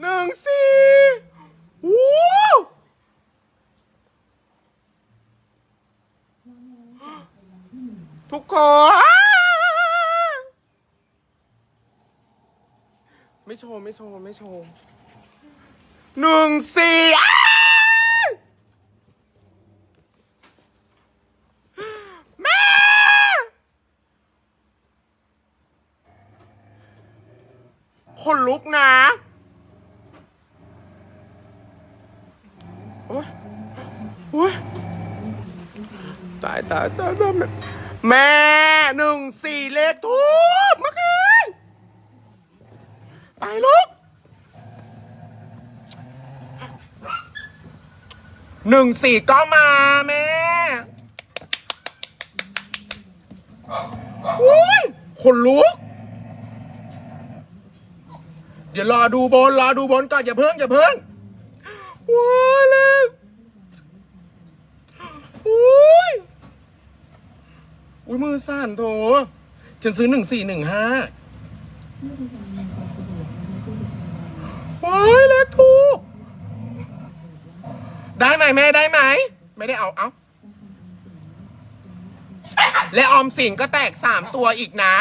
หนึ่งสี่วู้ทุกคน ไม่โชว์ ไม่โชว์ ไม่โชว์หนึ่งสี่อ้ายแม่ คนลุกนะ โอ๊ยโอ๊ย ตายตายตายตายแม่แม่หนึ่งสี่เลขทูบเมื่อคืนไปลูกหนึ่งสี่ก็มาแม่โอ้ยคนลุก เดี๋ยวรอดูบนรอดูบนก่อนอย่าเพิ่งอย่าเพิ่งว้ายเลยอุ้ย อุ้ยมือสั่นโถฉันซื้อหนึ่งสี่หนึ่งห้าว้ายเล็กถูก ได้ไหมแม่ได้ไหม ไม่ได้เอาเอาและออมสินก็แตกสามตัวอีกนะ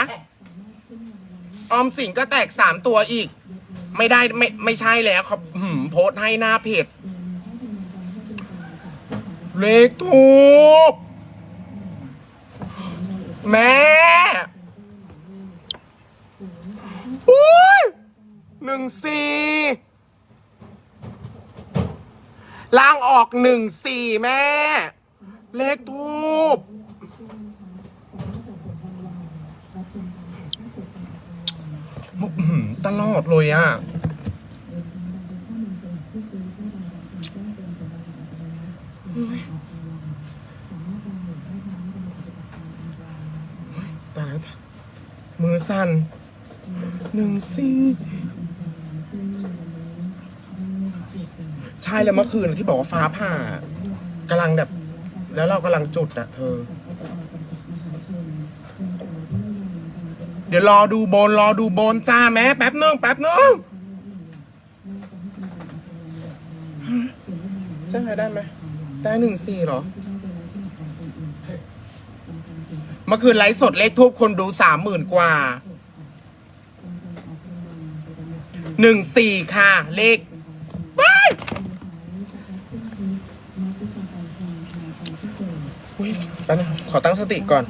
ออมสินก็แตกสามตัวอีก ไม่ได้ไม่ไม่ใช่แล้วเขาหืมโพสให้หน้าเพจเลขถูก แม่อุ้ยหนึ่งสี่ล่างออกหนึ่งสี่แม่ เลขทูบตลอดเลยอะตายแล้วมือ สั่นหนึ่งสี่ใช่แล้วเมื่อคืนที่บอกว่าฟ้าผ่ากำลังแบบ แล้วเรากำลังจุดอะเธอ เดี๋ยวรอดูโบนรอดูโบนจ้าแม่แป๊บนึงแป๊บนึงใช่ไหมได้ไหมได้หนึ่งสี่เหรอ เมื่อคืนไลฟ์สดเลขทูบคนดูสามหมื่นกว่าหนึ่งสี่ค่ะ เลขว้ายอุ๊ยแป๊บนึงขอตั้งสติก่อน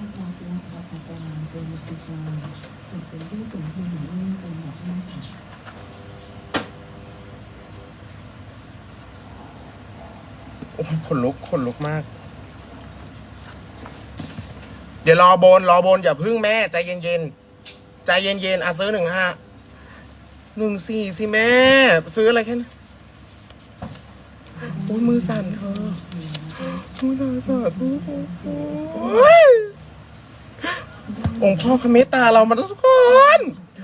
โอ้ยขนลุกขนลุกมาก เดี๋ยวรอบนรอบนอย่าพึ่งแม่ใจเย็นๆ ใจเย็นๆอะซื้อหนึ่งห้าหนึ่งสี่สิแม่ ซื้ออะไรแค่นี้โอ้ยมือสั่นเธอโอ้ยตาสั่นโอ้ยองค์พ่อคเมตตาเรามาทุกคน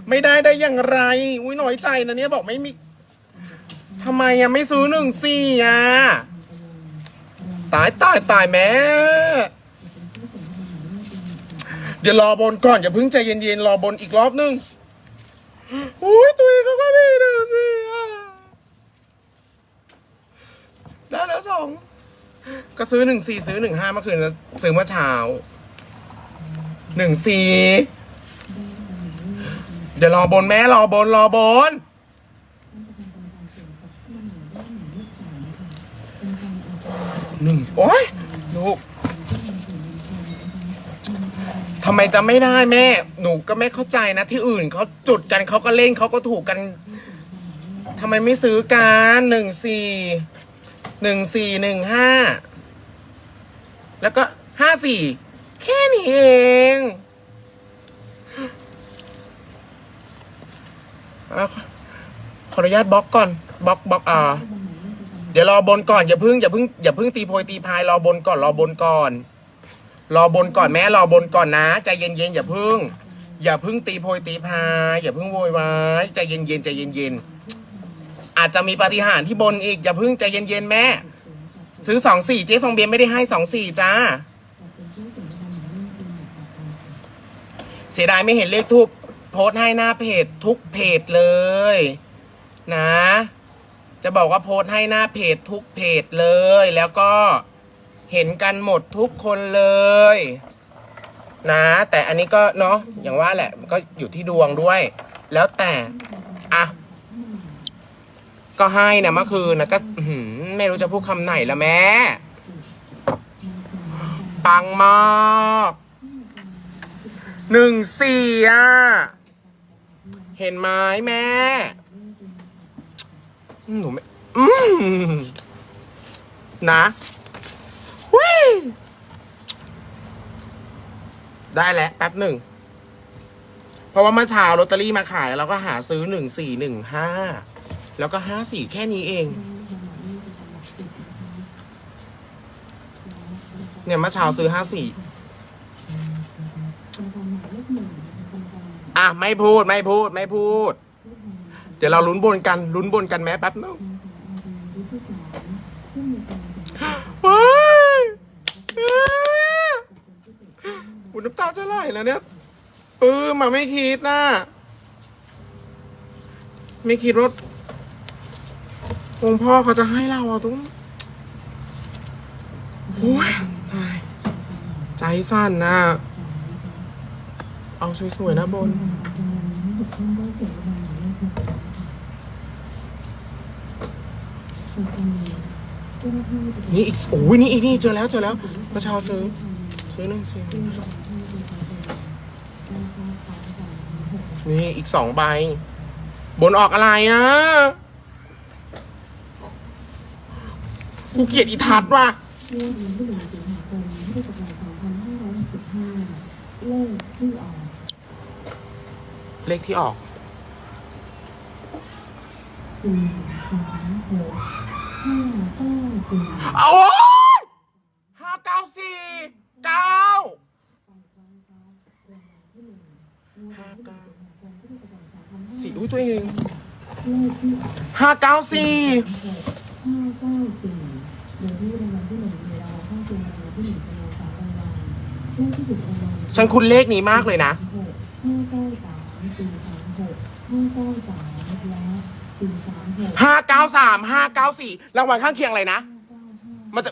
ไม่ได้ได้อย่างไร อุ้ยน้อยใจนะเนี่ยบอกไม่มีทำไมยังไม่ซื้อหนึ่งสี่อะ ตายตายตายแม่ เดี๋ยวรอบนก่อนอย่าเพิ่งใจเย็นๆรอบนอีกรอบนึงอุ้ยตุยเขาก็มีหนึ่งสี่ได้แล้วสองก็ซื้อหนึ่งสี่ซื้อหนึ่งห้าเมื่อคืนแล้วซื้อเมื่อเช้าหนึ่งสี่เดี๋ยวรอบนแม่รอบนรอบน หนึ่งโอ๊ยลูก ไมจะไม่ได้แม่ หนูก็ไม่เข้าใจนะ ที่อื่นเขาจุดกันเขาก็เล่นเขาก็ถูกกันทำไมไม่ซื้อกันหนึ่งสี่หนึ่งสี่หนึ่งห้าแล้วก็ห้าสี่แค่นี้เองอขออนุญาตบล็อกก่อนบล็อกบล็อกอ่า เดี๋ยวรอบนก่อนอย่าเพึ่งอย่าเพึ่งอย่าเพึ่งตีโพยตีพายรอบนก่อนรอบนก่อน รอบนก่อนแม่รอบนก่อนนะใจเย็นๆอย่าพึ่ง อย่าพึ่งตีโพยตีพายอย่าพึ่งโวยวายใจเย็นๆใจเย็นๆอาจจะมีปาฏิหาริย์ที่บนอีกอย่าพึ่งใจเย็นๆแม่ ซื้อสองสี่เจ๊ฟองเบียร์ไม่ได้ให้สองสี่จ้าเสียดายไม่เห็นเลขทูบโพสต์ให้หน้าเพจทุกเพจเลย นะ จะบอกว่าโพสต์ให้หน้าเพจทุกเพจเลยแล้วก็ เห็นกันหมดทุกคนเลย นะ แต่อันนี้ก็เนาะอย่างว่าแหละมันก็อยู่ที่ดวงด้วย แล้วแต่อะก็ให้นะเมื่อคืนนะก็ไม่รู้จะพูดคำไหนละแม่ปังมากหนึ่งสี่อะ เห็นไหมแม่หนูไม่นะ วได้แล้วแป๊บหนึ่ง เพราะว่าเมื่อเช้าลอตเตอรี่มาขายเราก็หาซื้อหนึ่งสี่หนึ่งห้าแล้วก็ห้าสี่แค่นี้เอง เนี่ยเมื่อเช้าซื้อห้าสี่อะ ไม่พูดไม่พูดไม่พูด เดี๋ยวเราลุ้นบนกันลุ้นบนกันแม้แป๊บนึงว้าย อุยน้ำตาจะไหลแล้วเนี่ยปื้มมาไม่คิดนะไม่คิดว่าองค์พ่อเขาจะให้เราอะตุ้มโอ้ยตายใจสั่นนะ เอาสวยๆนะบน นี่อีกโอ้ยนี่อีกนี่เจอแล้วเจอแล้วประชาซื้อซื้อหนึ่งสิ นี่อีกสองใบ บนออกอะไรอะกูเกลียดอีทัศน์ว่ะเมื่อวันที่หนึ่งสิงหาคมพุทธศักราช2565เลขที่ออก เลขที่ออกสี่สามหกห้าเก้าสี่โอ้ห้าเก้าสี่เก้า ห้าเก้า สี่อุ้ยตัวเองเลขที่ออกห้าเก้าสี่ห้าเก้าสี่โดยที่รางวัลที่หนึ่งมีรางวัลข้างเคียงรางวัลที่หนึ่งจำนวนสามรางวัลเลขที่ถูกรางวัลฉันคุ้นเลขนี้มากเลยนะ หกห้าเก้าสามสี่สามหกห้าเก้าสามและสี่สามหกห้าเก้าสามห้าเก้าสี่รางวัลข้างเคียงอะไรนะ ห้าเก้าห้ามันจะ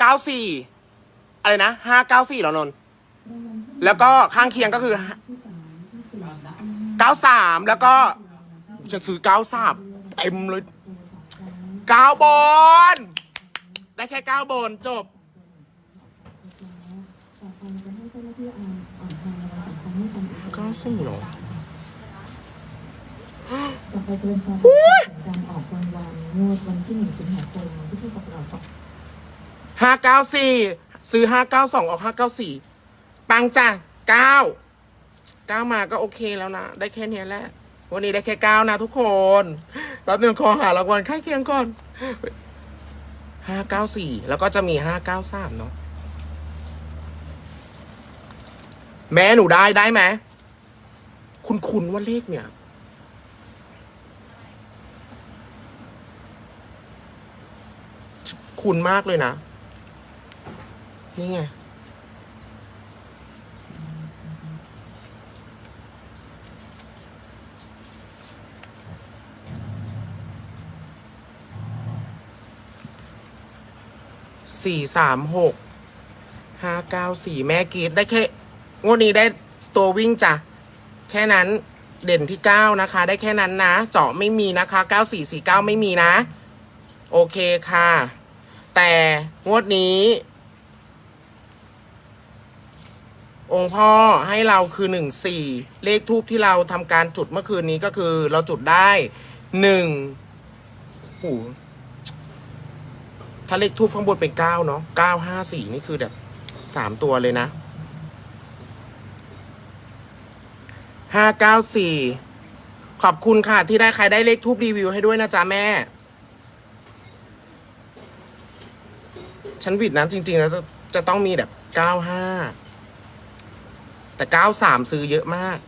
เก้าสี่อะไรนะห้าเก้าสี่หรอนนท์ รางวัลที่แล้วก็ข้างเคียงก็คือ ที่สาม 93 แล้วก็ฉันซื้อ93เต็มเลย9บนได้แค่9บอต่อไปจะเก้าบอลได้แค่หนึ่งสิาคมพุทห้าเก้าสี่ซื้อห้าเก้าสองออกห้าเก้าสี่ปังจ้ะเก้า เก้ามาก็โอเคแล้วนะ ได้แค่เนี้ยแหละ วันนี้ได้แค่เก้านะทุกคนแป๊บนึงขอหารางวัลข้างเคียงก่อนห้าเก้าสี่แล้วก็จะมีห้าเก้าสามเนาะแม่หนูได้ได้ไหมคุณคุณว่าเลขเนี่ย คุณมากเลยนะ นี่ไง สี่สามหกห้าเก้าสี่แม่กรีดได้แค่งวดนี้ได้ตัววิ่งจ้ะ แค่นั้นเด่นที่เก้านะคะ ได้แค่นั้นนะ เจาะไม่มีนะคะเก้าสี่สี่เก้าไม่มีนะ โอเคค่ะ แต่งวดนี้ องค์พ่อให้เราคือหนึ่งสี่เลขทูบที่เราทำการจุดเมื่อคืนนี้ก็คือเราจุดได้หนึ่งโห ถ้าเลขทูบข้างบนเป็นเก้าเนาะเก้าห้าสี่นี่คือแบบสามตัวเลยนะห้าเก้าสี่ขอบคุณค่ะ ที่ได้ใครได้เลขทูบรีวิวให้ด้วยนะจ๊ะแม่ ฉันวิดนะจริง ๆ แล้วจะจะต้องมีแบบเก้าห้าแต่เก้าสามซื้อเยอะมาก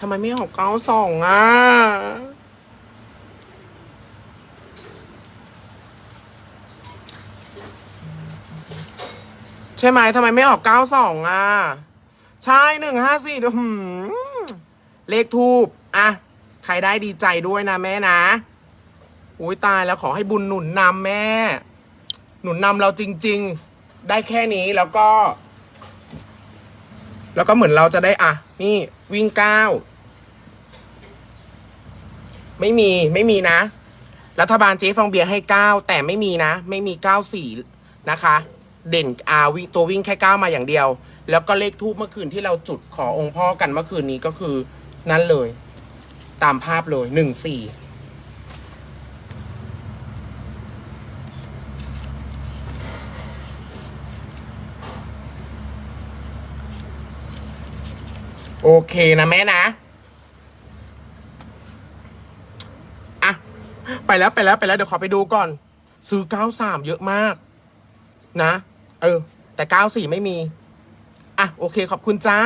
ทำไมไม่ออกเก้าสองอะ ใช่ไหมทำไมไม่ออกเก้าสองอะ ใช่หนึ่งห้าสี่เลขทูบอะ ใครได้ดีใจด้วยนะแม่นะอุ้ยตายแล้วขอให้บุญหนุนนำแม่ หนุนนำเราจริง ๆ ได้แค่นี้แล้วก็ แล้วก็เหมือนเราจะได้อะ นี่วิ่งเก้าไม่มีไม่มีนะ รัฐบาลเจ๊ฟองเบียร์ให้เก้าแต่ไม่มีนะ ไม่มีเก้าสี่นะคะ เด่นอาวิตัววิ่งแค่เก้ามาอย่างเดียว แล้วก็เลขทูบเมื่อคืนที่เราจุดขอองค์พ่อกันเมื่อคืนนี้ก็คือนั่นเลย ตามภาพเลยหนึ่งสี่โอเคนะแม่นะ อะ ไปแล้วไปแล้วไปแล้วเดี๋ยวขอไปดูก่อน ซื้อ93เยอะมาก นะ เออ แต่ 94 ไม่มี อะ โอเค ขอบคุณจ้า